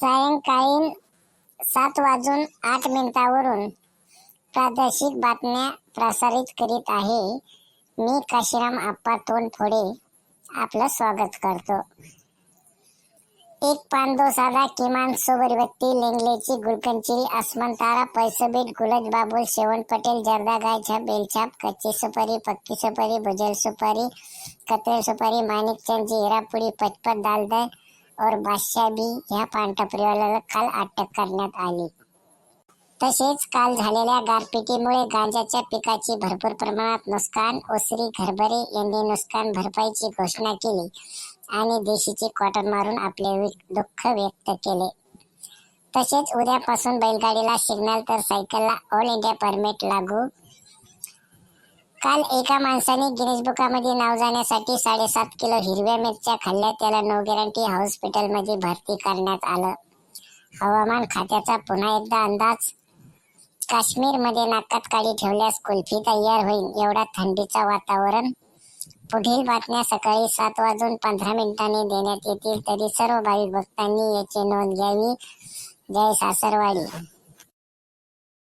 सायंकाळी सात वाजून आठ मिनिटावरून प्रादेशिक बातम्या प्रसारित करीत आहे. मी काशीराम आप्पा तोंडफोडे आपलं स्वागत करतो. एक पांदो साधा किमान सोबरबत्ती लेंगलेची गुलकंचिरी आसमान तारा पैसबीट गुलज बाबुल शेवण पटेल जर्दा गायछा बेलछाप कच्ची सुपारी पक्की सुपारी भुजल सुपारी कतरे सुपारी माणिकचंद हिरापुडी पचपत दालदय और बादशाह बी ह्या पानटपरीवाल्याला काल अटक करण्यात आली. तसेच काल झालेल्या गारपिटीमुळे गांजाच्या पिकाची भरपूर प्रमाणात नुकसान ओसरी घरभरे यांनी नुकसान भरपाईची घोषणा केली आणि देशीची कॉटन मारून आपले दुःख व्यक्त केले. तसेच उद्यापासून बैलगाडीला सिग्नल तर सायकलला ऑल इंडिया परमिट लागू काल एका माणसाने गिनीज बुकामध्ये नाव जाण्यासाठी साडेसात किलो हिरव्या मिरच्या खाल्ल्या. त्याला नो गॅरंटी हॉस्पिटलमध्ये भरती करण्यात आलं. हवामान खात्याचा पुन्हा एकदा अंदाज? काश्मीरमध्ये नाकात काळी ठेवल्यास कुल्फी तयार होईल एवढा थंडीचं वातावरण? पुढील बातम्या सकाळी सात वाजून पंधरा मिनिटांनी देण्यात येतील तरी सर्व भाविक भक्तांनी याची नोंद घ्यावी. जय सासरवाडी.